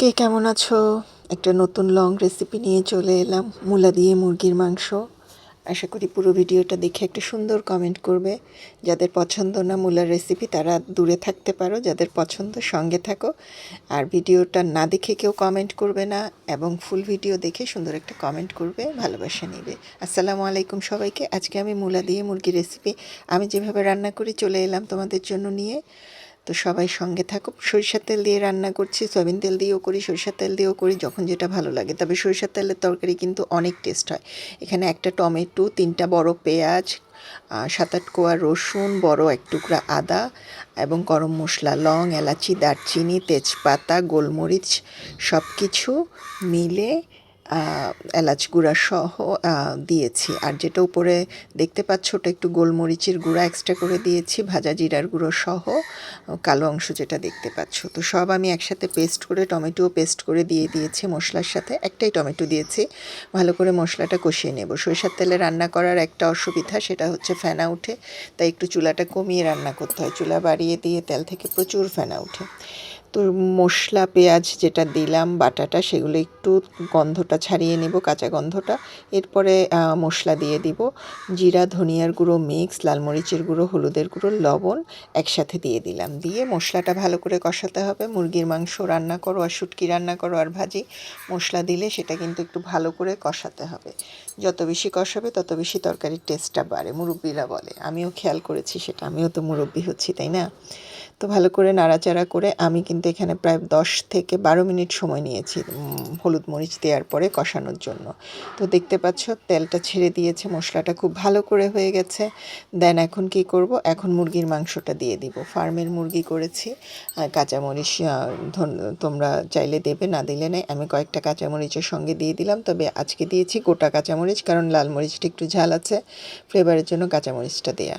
কে কেমন আছো? একটা নতুন লং রেসিপি নিয়ে চলে এলাম, মূলা দিয়ে মুরগির মাংস। আশা করি পুরো ভিডিওটা দেখে একটা সুন্দর কমেন্ট করবে। যাদের পছন্দ না মূলার রেসিপি তারা দূরে থাকতে পারো। যাদের পছন্দ, সঙ্গে থাকো। আর ভিডিওটা না দেখে কেউ কমেন্ট করবে না এবং ফুল ভিডিও দেখে সুন্দর একটা কমেন্ট করবে, ভালোবাসা নেবে। আসসালামু আলাইকুম সবাইকে। আজকে আমি মূলা দিয়ে মুরগির রেসিপি আমি যেভাবে রান্না করি চলে এলাম তোমাদের জন্য নিয়ে। তো সবাই সঙ্গে থাকো সরিষার তেল দিয়ে রান্না করছি, সয়াবিন তেল দিয়েও করি, সরিষার তেল দিয়েও করি, যখন যেটা ভালো লাগে। তবে সরিষার তেলের তরকারি কিন্তু অনেক টেস্ট হয়। এখানে একটা টমেটো, তিনটা বড় পেঁয়াজ সাত আট কোয়া রসুন, বড় এক টুকরা আদা এবং গরম মশলা, লং, এলাচি, দারচিনি, তেজপাতা, গোলমরিচ সব কিছু মিলে এলাচ গুঁড়া সহ দিয়েছি। আর যেটা উপরে দেখতে পাচ্ছ, ওটা একটু গোলমরিচের গুঁড়া এক্সট্রা করে দিয়েছি, ভাজা জিরার গুঁড়ো সহ, কালো অংশ যেটা দেখতে পাচ্ছ। তো সব আমি একসাথে পেস্ট করে টমেটোও পেস্ট করে দিয়ে দিয়েছি মশলার সাথে। একটাই টমেটো দিয়েছি। ভালো করে মশলাটা কষিয়ে নেব। সরিষার তেলে রান্না করার একটা অসুবিধা, সেটা হচ্ছে ফেনা উঠে। তাই একটু চুলাটা কমিয়ে রান্না করতে হয়। চুলা বাড়িয়ে দিয়ে তেল থেকে প্রচুর ফেনা উঠে। তো মশলা, পেঁয়াজ যেটা দিলাম, বাটাটা, সেগুলো একটু গন্ধটা ছাড়িয়ে নেব, কাঁচা গন্ধটা। এরপরে মশলা দিয়ে দিব। জিরা, ধনিয়ার গুঁড়ো মিক্স, লাল মরিচের গুঁড়ো, হলুদের গুঁড়ো, লবণ একসাথে দিয়ে দিলাম। দিয়ে মশলাটা ভালো করে কষাতে হবে। মুরগির মাংস রান্না করো আর শুটকি রান্না করো আর ভাজি, মশলা দিলে সেটা কিন্তু একটু ভালো করে কষাতে হবে। যত বেশি কষাবে, তত বেশি তরকারির টেস্টটা বাড়ে, মুরব্বীরা বলে। আমিও খেয়াল করেছি সেটা, আমিও তো মুরব্বী হচ্ছি, তাই না? তো ভালো করে নাড়াচাড়া করে আমি কিন্তু এখানে প্রায় দশ থেকে বারো মিনিট সময় নিয়েছি হলুদ মরিচ দেওয়ার পরে কষানোর জন্য। তো দেখতে পাচ্ছ, তেলটা ছেড়ে দিয়েছে, মশলাটা খুব ভালো করে হয়ে গেছে। দেন এখন কি করব? এখন মুরগির মাংসটা দিয়ে দিব। ফার্মের মুরগি করেছি। কাঁচামরিচ তোমরা চাইলে দেবে, না দিলে নেই। আমি কয়েকটা কাঁচামরিচের সঙ্গে দিয়ে দিলাম। তবে আজকে দিয়েছি গোটা কাঁচামরিচ, কারণ লাল মরিচটা একটু ঝাল আছে। ফ্লেভারের জন্য কাঁচামরিচটা দেয়া।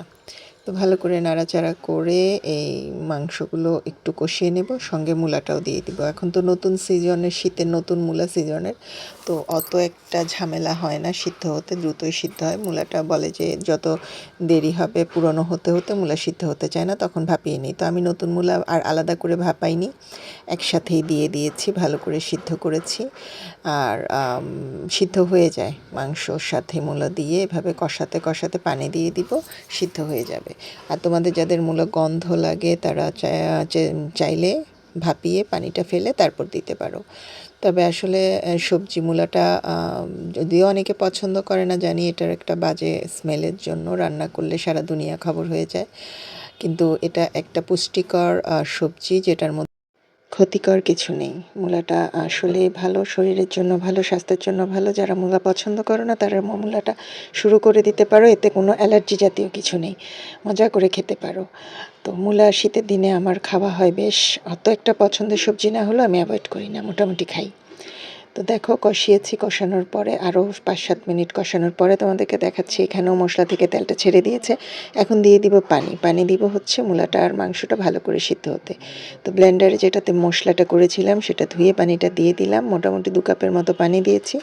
তো ভালো করে নাড়াচাড়া করে এই মাংসগুলো একটু কষিয়ে নেব, সঙ্গে মূলাটাও দিয়ে দিব। এখন তো নতুন সিজনের শীতের নতুন মূলা সিজনের তো অত একটা ঝামেলা হয় না, সিদ্ধ হতে, দ্রুতই সিদ্ধ হয়। মূলাটা বলে যে যত দেরি হবে, পুরনো হতে হতে মূলা সিদ্ধ হতে চায় না, তখন ভাপিয়ে নিই। তো আমি নতুন মূলা আর আলাদা করে ভাপাইনি, একসাথেই দিয়ে দিয়েছি, ভালো করে সিদ্ধ করেছি। আর সিদ্ধ হয়ে যায়। মাংসর সাথে মূলা দিয়ে এভাবে কষাতে কষাতে পানি দিয়ে দিব, সিদ্ধ হয়ে যাবে। আর তোমাদের যাদের মূল গন্ধ লাগে, তারা চাইলে ভাপিয়ে পানিটা ফেলে তারপর দিতে পারো। তবে আসলে সবজি মূলাটা যদিও অনেকে পছন্দ করে না, জানি এটার একটা বাজে স্মেলের জন্য রান্না করলে সারা দুনিয়া খবর হয়ে যায়। কিন্তু এটা একটা পুষ্টিকর সবজি যেটার মধ্যে ক্ষতিকর কিছু নেই। মূলাটা আসলে ভালো শরীরের জন্য ভালো স্বাস্থ্যের জন্য ভালো যারা মূলা পছন্দ করো না তারা মূলাটা শুরু করে দিতে পারো। এতে কোনো অ্যালার্জি জাতীয় কিছু নেই। মজা করে খেতে পারো। তো মূলা শীতের দিনে আমার খাওয়া হয় বেশ। অত একটা পছন্দের সবজি না হলেও আমি অ্যাভয়েড করি না। মোটামুটি খাই। তো দেখো, কষিয়েছি কষানোর পরে আরও পাঁচ সাত মিনিট কষানোর পরে তোমাদেরকে দেখাচ্ছি, এখানেও মশলা থেকে তেলটা ছেড়ে দিয়েছে। এখন দিয়ে দিব পানি। পানি দিব হচ্ছে মূলাটা আর মাংসটা ভালো করে সিদ্ধ হতে। তো ব্লেন্ডারে যেটাতে মশলাটা করেছিলাম, সেটা ধুয়ে পানিটা দিয়ে দিলাম। মোটামুটি দু কাপের মতো পানি দিয়েছি।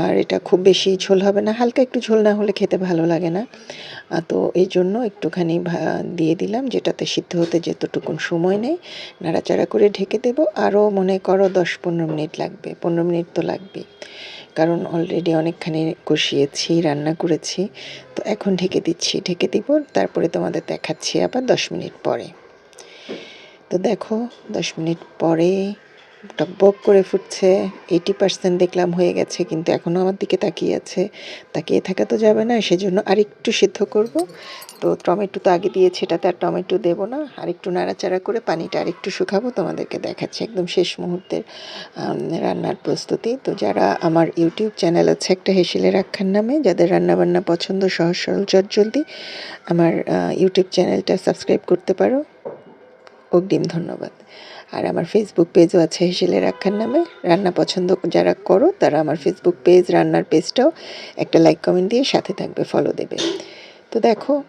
আর এটা খুব বেশি ঝোল হবে না। হালকা একটু ঝোল না হলে খেতে ভালো লাগে না। তো এই জন্য একটুখানি দিয়ে দিলাম, যেটাতে সিদ্ধ হতে যেতটুকুন সময় নেই। নাড়াচাড়া করে ঢেকে দেবো। আরও মনে করো দশ পনেরো মিনিট লাগবে। পনেরো মিনিট তো লাগবে কারণ অলরেডি অনেকখানি কষিয়েছি, রান্না করেছি, তো এখন ঢেকে দিচ্ছি। ঢেকে দিব, তারপরে তোমাদের দেখাচ্ছি আবার দশ মিনিট পরে। তো দেখো, দশ মিনিট পরে টকবক করে ফুটছে এইটি পার্সেন্ট দেখলাম হয়ে গেছে, কিন্তু এখনও আমার দিকে তাকিয়ে আছে। তাকিয়ে থাকা তো যাবে না, সেজন্য আর একটু সিদ্ধ করব। তো টমেটো তো আগে দিয়েছি, এটাতে আর টমেটো দেবো না। আর একটু নাড়াচাড়া করে পানিটা আর একটু শুকাবো, তোমাদেরকে দেখাচ্ছি একদম শেষ মুহূর্তের রান্নার প্রস্তুতি। তো যারা আমার ইউটিউব চ্যানেল আছে, একটা হেসেলে রাখার নামে, যাদের রান্নাবান্না পছন্দ, সহজ, সরল জলদি আমার ইউটিউব চ্যানেলটা সাবস্ক্রাইব করতে পারো। অগ্রিম ধন্যবাদ। আর আমার ফেসবুক পেজও আছে হেসেলে রাখার নামে। রান্না পছন্দ যারা করো, তারা আমার ফেসবুক পেজ রান্নার পেজটাও একটা লাইক কমেন্ট দিয়ে সাথে থাকবে ফলো দেবে। তো দেখো,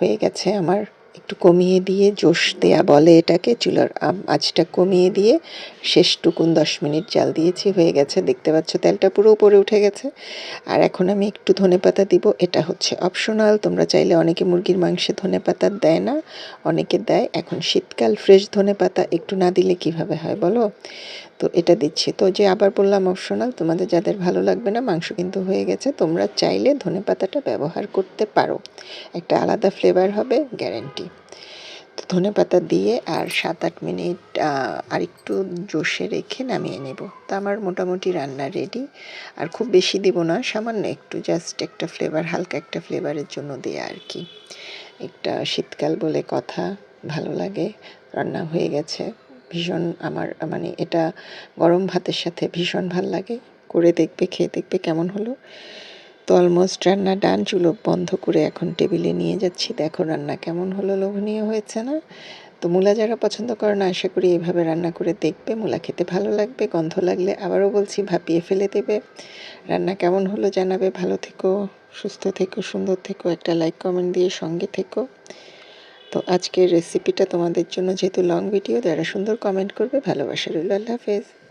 হয়ে গেছে আমার একটু কমিয়ে দিয়ে জোশ দেয়া বলে এটাকে, চুলার আঁচটা কমিয়ে দিয়ে শেষ টুকুন দশ মিনিট জাল দিয়েছি, হয়ে গেছে। দেখতে পাচ্ছ তেলটা পুরো উপরে উঠে গেছে। আর এখন আমি একটু ধনে পাতা দিব, এটা হচ্ছে অপশনাল তোমরা চাইলে অনেকে মুরগির মাংসে ধনে পাতা দেয় না, অনেকে দেয়। এখন শীতকাল ফ্রেশ ধনে পাতা একটু না দিলে কীভাবে হয় বলো? তো এটা দিচ্ছি। তো যে আবার বললাম অপশনাল তোমাদের যাদের ভালো লাগবে না, মাংস কিন্তু হয়ে গেছে, তোমরা চাইলে ধনেপাতাটা ব্যবহার করতে পারো। একটা আলাদা ফ্লেভার হবে গ্যারেন্টি তো ধনে পাতা দিয়ে আর সাত আট মিনিট আর একটু জোশে রেখে নামিয়ে নেব। তা আমার মোটামুটি রান্না রেডি আর খুব বেশি দেব না, সামান্য একটু জাস্ট একটা ফ্লেভার হালকা একটা ফ্লেভারের জন্য দেয়া আর কি। একটা শীতকাল বলে কথা, ভালো লাগে, রান্না হয়ে গেছে। ভীষণ আমার মানে এটা গরম ভাতের সাথে ভীষণ ভালো লাগে। করে দেখবে, খেয়ে দেখবে কেমন হলো। তো অলমোস্ট রান্না ডান চুলো বন্ধ করে এখন টেবিলে নিয়ে যাচ্ছি। দেখো রান্না কেমন হলো, লোভনীয় হয়েছে না? তো মূলা যারা পছন্দ করে না, আশা করি এইভাবে রান্না করে দেখবে। মূলা খেতে ভালো লাগবে, গন্ধ লাগলে আবারও বলছি, ভাপিয়ে ফেলে দেবে। রান্না কেমন হলো জানাবে, ভালো থেকো, সুস্থ থেকো, সুন্দর থেকো, একটা লাইক কমেন্ট দিয়ে সঙ্গে থেকো। তো আজকের রেসিপিটা তোমাদের জন্য যেহেতু লং ভিডিও যারা সুন্দর কমেন্ট করবে। ভালোবাসা রইল। আল্লাহ হাফেজ।